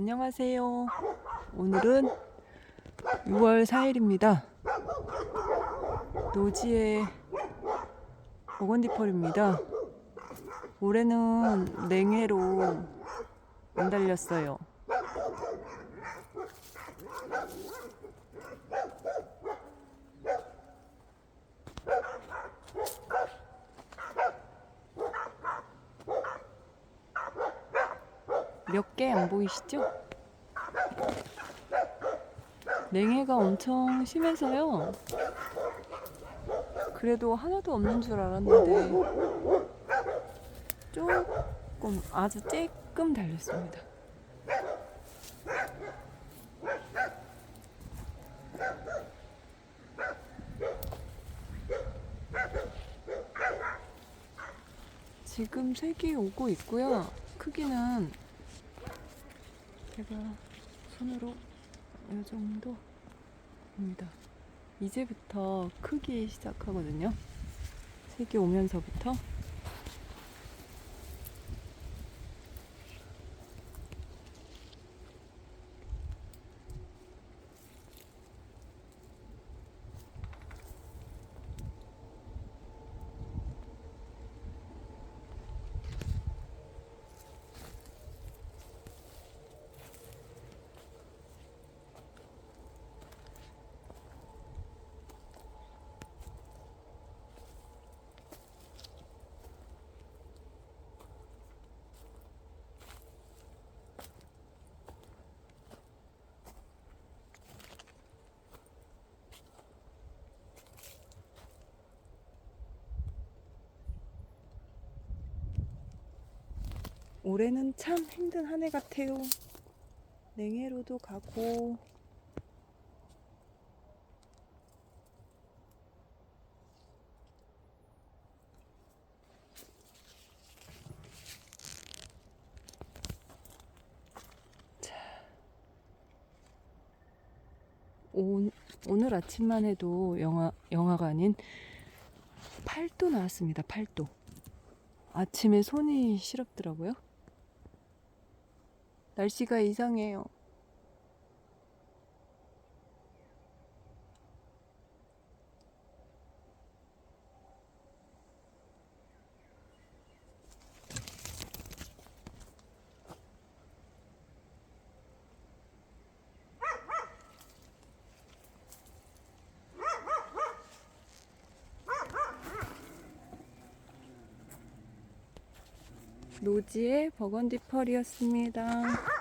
안녕하세요. 오늘은 6월 4일입니다. 노지의 버건디펄입니다. 올해는 냉해로 안 달렸어요. 몇 개 안 보이시죠? 냉해가 엄청 심해서요. 그래도 하나도 없는 줄 알았는데 조금 아주 쬐끔 달렸습니다. 지금 색이 오고 있고요. 크기는 제가 손으로 이 정도입니다. 이제부터 크기 시작하거든요. 색이 오면서부터 올해는 참 힘든 한 해 같아요. 냉해로도 가고 오늘 아침만 해도 영화 아닌 8도 나왔습니다. 8도. 아침에 손이 시렵더라고요. 날씨가 이상해요. 노지의 버건디 펄이었습니다.